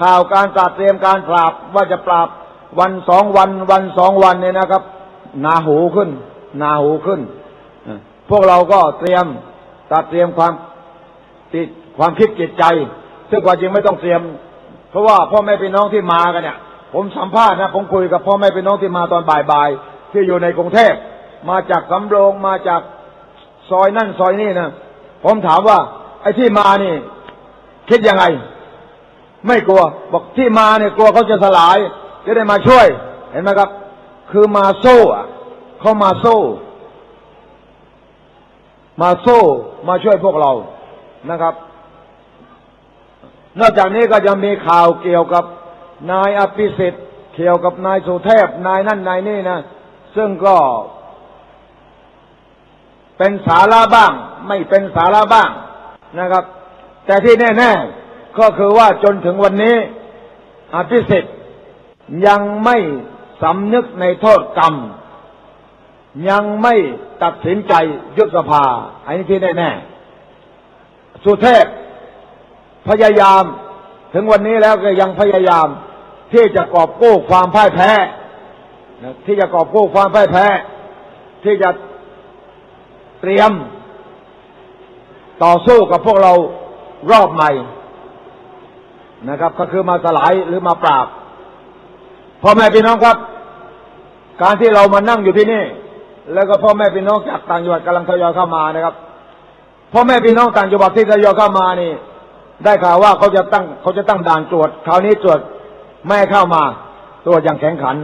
ข่าวการตราเตรียมการปราบว่าจะปราบวันสองวัน วันสองวันเนี่ยนะครับหนาหูขึ้นหนาหูขึ้น พวกเราก็เตรียมตัดเตรียมความติดความคิดจิตใจ ซึ่งความจริงไม่ต้องเตรียม เพราะว่าพ่อแม่พี่น้องที่มากันเนี่ย ผมสัมภาษณ์นะผมคุยกับพ่อแม่พี่น้องที่มาตอนบ่ายๆที่อยู่ในกรุงเทพมาจากสำโรงมาจากซอยนั่นซอยนี่นะผมถามว่า ไอ้ที่มานี่ คิดยังไง ไม่กลัว บอกที่มาเนี่ยกลัวเขาจะสลาย จะได้มาช่วย เห็นไหมครับ คือมาโซ่อะเขามาโซ่ มาโซ่มาช่วยพวกเรานะครับ นอกจากนี้ก็ยังมีข่าวเกี่ยวกับนายอภิสิทธิ์เกี่ยวกับนายสุเทพนายนั่นนายนี่นะซึ่งก็เป็นสาระบ้าง ไม่เป็นสาระบ้างนะครับ แต่ที่แน่ ๆ ก็คือว่าจนถึงวันนี้อภิสิทธิ์ยังไม่สำนึกในโทษกรรม ยังไม่ตัดสินใจยุบสภา อันนี้ที่แน่ๆสุเทพพยายามถึงวันนี้แล้วก็ยังพยายาม ที่จะกอบกู้ความพ่ายแพ้ที่จะกอบกู้ความพ่ายแพ้ ที่จะเตรียม ต่อสู้กับพวกเรารอบใหม่ นะครับ ก็คือมาสลายหรือมาปราบพ่อแม่พี่น้องครับ การที่เรามานั่งอยู่ที่นี่ แล้วก็พ่อแม่พี่น้องจากต่างจังหวัดกำลังทยอยเข้ามานะครับพ่อแม่พี่น้องต่างจังหวัดที่ทยอยเข้ามานี่ ได้ข่าวว่าเขาจะตั้งเขาจะตั้งด่านตรวจคราวนี้ตรวจไม่เข้ามา ตรวจอย่างแข็งขัน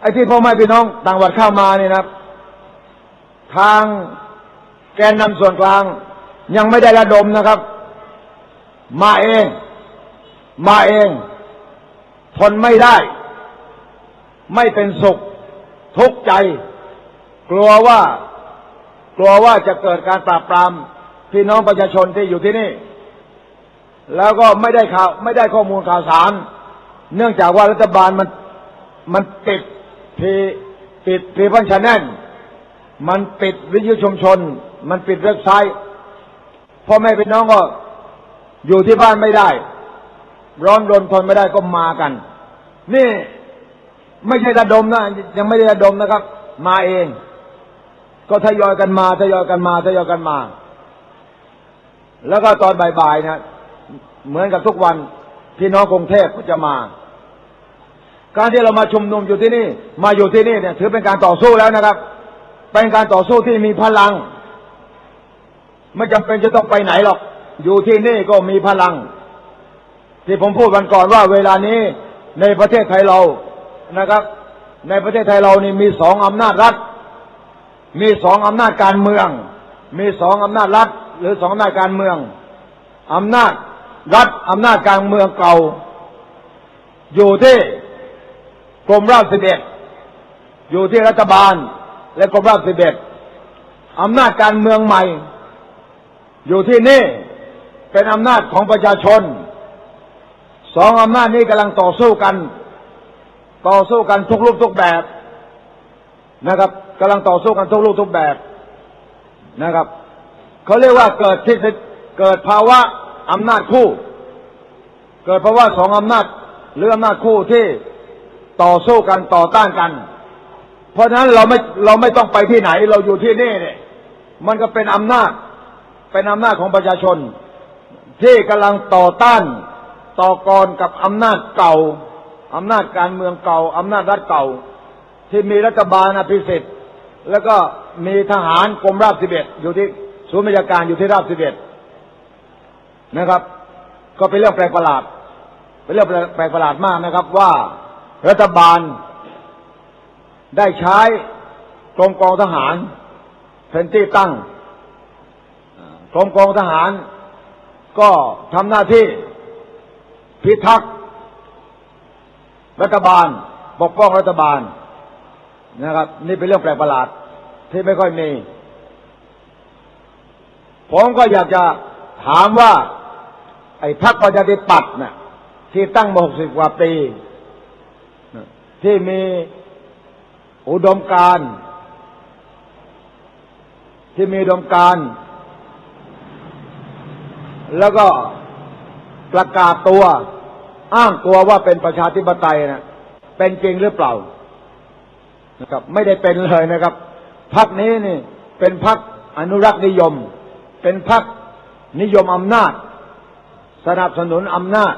ไอ้ที่พ่อแม่พี่น้องต่างจังหวัดเข้ามานี่นะทางแกนนำส่วนกลางยังไม่ได้ระดมนะครับ มาเอง มาเอง ทนไม่ได้ ไม่เป็นสุข ทุกข์ใจ กลัวว่า กลัวว่าจะเกิดการปราบปรามพี่น้องประชาชนที่อยู่ที่นี่ แล้วก็ไม่ได้ข่าวไม่ได้ข้อมูลข่าวสาร เนื่องจากว่ารัฐบาลมันมันปิดพีปิดพีพันชแนลมันปิดวิทยุชุมชน มันปิดเว็บไซต์พ่อแม่พี่น้องก็อยู่ที่บ้านไม่ได้ ร้อนรนทนไม่ได้ก็มากัน นี่ไม่ใช่ระดมนะยังไม่ได้ระดมนะครับ มาเอง ก็ทยอยกันมาทยอยกันมาทยอยกันมา แล้วก็ตอนบ่ายๆนะเหมือนกับทุกวันพี่น้องกรุงเทพก็จะมา การที่เรามาชุมนุมอยู่ที่นี่ มาอยู่ที่นี่เนี่ย ถือเป็นการต่อสู้แล้วนะครับ เป็นการต่อสู้ที่มีพลัง ไม่จำเป็นจะต้องไปไหนหรอก อยู่ที่นี่ก็มีพลัง ที่ผมพูดวันก่อนว่าเวลานี้ในประเทศไทยเรานะครับ ในประเทศไทยเรานี่มีสองอำนาจรัฐ มีสองอำนาจการเมือง มีสองอำนาจรัฐ หรือสองอำนาจการเมืองอำนาจรัฐอำนาจการเมืองเก่า อยู่ที่กรมราชสิบเอยู่ที่รัฐบาลและกรมราชสิบเอ็ดอำนาจการเมืองใหม่ อยู่ที่นี่เป็นอำนาจของประชาชน สองอำนาจนี้กำลังต่อสู้กัน ต่อสู้กันทุกรูปทุกแบบนะครับกำลังต่อสู้กันทุกรูปทุกแบบนะครับเขาเรียกว่าเกิดที่เกิดภาวะอำนาจคู่ เกิดภาวะสองอำนาจหรืออำนาจคู่ที่ต่อสู้กันต่อต้านกัน เพราะฉะนั้นเราไม่เราไม่ต้องไปที่ไหน เราอยู่ที่นี่เนี่ยมันก็เป็นอำนาจเป็นอำนาจของประชาชน ที่กำลังต่อต้าน ต่อกรกับอำนาจเก่า อำนาจการเมืองเก่า อำนาจรัฐเก่า ที่มีรัฐบาลอภิสิทธิ์แล้วก็มีทหารกรมราบสิบเอ็ดอยู่ที่ศูนย์บรรยาการอยู่ที่ราบสิบเอ็ดนะครับ ก็เป็นเรื่องแปลกประหลาด เป็นเรื่องแปลกประหลาดมากนะครับ ว่ารัฐบาลได้ใช้กรมกองทหารเป็นที่ตั้งกรมกองทหารก็ทำหน้าที่ พิทักษ์รัฐบาลปกป้องรัฐบาลนะครับ นี่เป็นเรื่องแปลกประหลาด ที่ไม่ค่อยมี ผมก็อยากจะถามว่า ไอ้พรรคประชาธิปัตย์เนี่ยที่ตั้งมาหกสิบกว่าปี ที่มีอุดมการ ที่มีอุดมการ แล้วก็ ประกาศตัว อ้างตัวว่าเป็นประชาธิปไตยนะเป็นจริงหรือเปล่านะครับ ไม่ได้เป็นเลยนะครับพักนี้นี่ เป็นพักอนุรักษ์นิยม เป็นพักนิยมอำนาจ สนับสนุนอำนาจ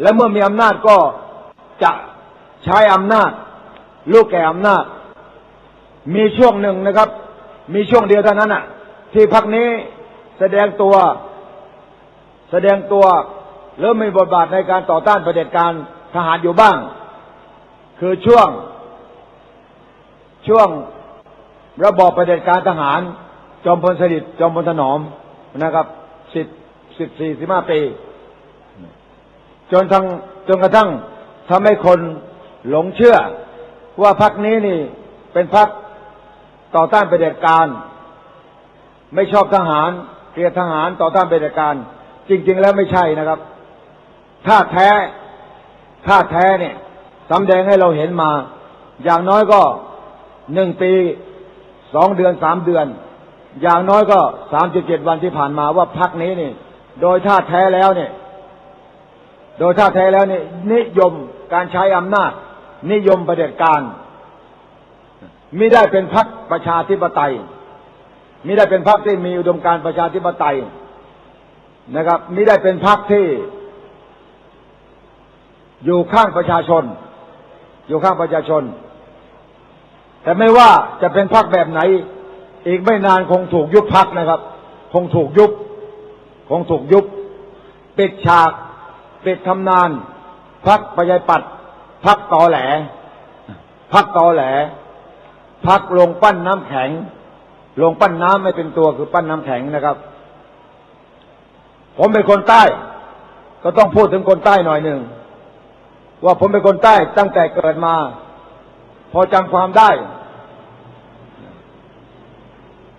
และเมื่อมีอำนาจก็จะใช้อำนาจ ลูกแก่อำนาจ มีช่วงหนึ่งนะครับ มีช่วงเดียวเท่านั้นอะ ที่พักนี้แสดงตัว แสดงตัวเริ่มมีบทบาทในการต่อต้านประเผด็จการทหารอยู่บ้าง คือช่วง ช่วงระบอบประเผด็จการทหาร จอมพลสฤษดิ์จอมพลถนอมนะครับสิบสิบสี่สิบห้าปี จนทั้งจนกระทั่งทำให้คนหลงเชื่อ ว่าพรรคนี้นี่เป็นพรรคต่อต้านเผด็จการ ไม่ชอบทหารเกลียดทหารต่อต้านเผด็จการ จริง ๆ แล้วไม่ใช่นะครับถ้าแท้ถ้าแท้เนี่ยสำแดงให้เราเห็นมา อย่างน้อยก็หนึ่งปีสองเดือนสามเดือน อย่างน้อยก็สามสิบเจ็ดวันที่ผ่านมาว่าพักนี้นี่ โดยท่าแท้แล้วเนี่ย โดยท่าแท้แล้วเนี่ยนิยมการใช้อำนาจ นิยมประเด็จการมิได้เป็นพรรคประชาธิปไตยมิได้เป็นพรรคที่มีอุดมการประชาธิปไตย นะครับมิได้เป็นพรรคที่ อยู่ข้างประชาชน อยู่ข้างประชาชน แต่ไม่ว่าจะเป็นพรรคแบบไหน อีกไม่นานคงถูกยุบพรรคนะครับ คงถูกยุบ คงถูกยุบปิดฉากปิดทำนานพักประยายปัดพักตอแหลพักตอแหลพักลงปั้นน้ำแข็ง ลงปั้นน้ำไม่เป็นตัวคือปั้นน้ำแข็งนะครับ ผมเป็นคนใต้ ก็ต้องพูดถึงคนใต้หน่อยหนึ่ง ว่าผมเป็นคนใต้ตั้งแต่เกิดมา พอจำความได้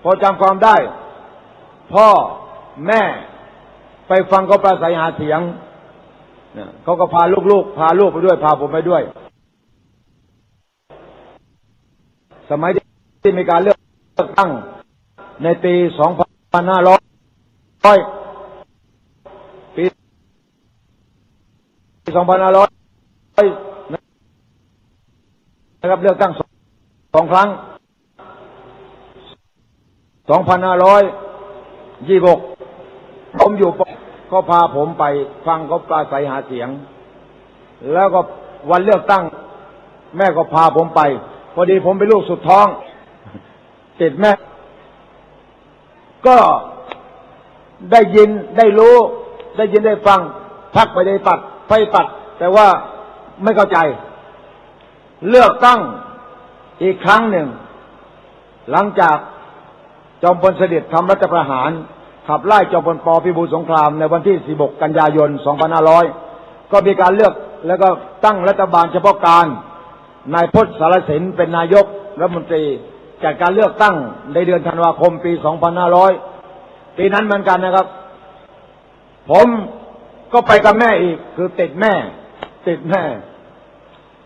พอจำความได้ พ่อแม่ไปฟังเขาปราศัยหาเสียงเขาก็พาลูกๆ พาลูกไปด้วย พาผมไปด้วย สมัยที่มีการเลือกตั้งในปี 2500ปี 2500นห้าร้อยนะครับเลือกตั้งสองครั้ง2526ผมอยู่ก็พาผมไปฟังเขาปราศัยหาเสียง แล้วก็วันเลือกตั้ง แม่ก็พาผมไป พอดีผมเป็นลูกสุดท้อง ติดแม่ ก็ได้ยินได้รู้ ได้ยินได้ฟังพักไปได้ปัด ไปปัด แต่ว่าไม่เข้าใจ เลือกตั้งอีกครั้งหนึ่ง หลังจากจอมพลเสดิ์ทำรัฐประหาร ขับไล่จอมพลปพิบูลสงครามในวันที่ 16 กันยายน 2500 ก็มีการเลือกแล้วก็ตั้งรัฐบาลเฉพาะการ นายพจน์สารสินเป็นนายกรัฐมนตรีจากการเลือกตั้งในเดือนธันวาคมปี 2500 ปีนั้นเหมือนกันนะครับ ผม ก็ไปกับแม่อีกคือติดแม่ ติดแม่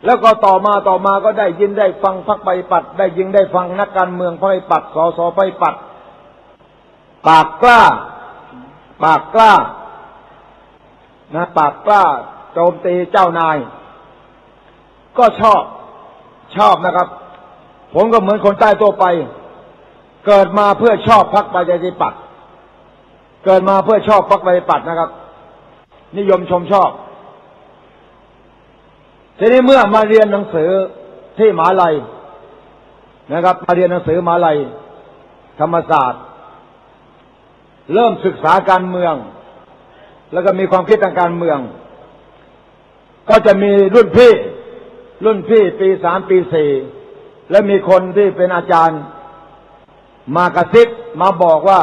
แล้วก็ต่อมาต่อมาก็ได้ยินได้ฟังพักไปปัด ได้ยินได้ฟังนักการเมืองไปปัดสอสอไปปัด ปากกล้า ปากกล้านะปากกล้าโจมตีเจ้านาย ก็ชอบชอบนะครับ ผมก็เหมือนคนใต้ตัวไป เกิดมาเพื่อชอบพักประชาธิปัตย์เกิดมาเพื่อชอบพักประชาธิปัตย์นะครับ นิยมชมชอบ ทีนี้เมื่อมาเรียนหนังสือที่มหาลัยนะครับ มาเรียนหนังสือมหาลัย ธรรมศาสตร์ เริ่มศึกษาการเมือง แล้วก็มีความคิดทางการเมือง ก็จะมีรุ่นพี่ รุ่นพี่ปีสามปีสี่และมีคนที่เป็นอาจารย์ มากระซิบมาบอกว่า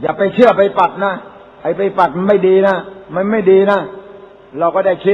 อย่าไปเชื่อไปปัดนะ ไอ้ไปปัดมันไม่ดีนะ มันไม่ดีนะ เราก็ได้คิด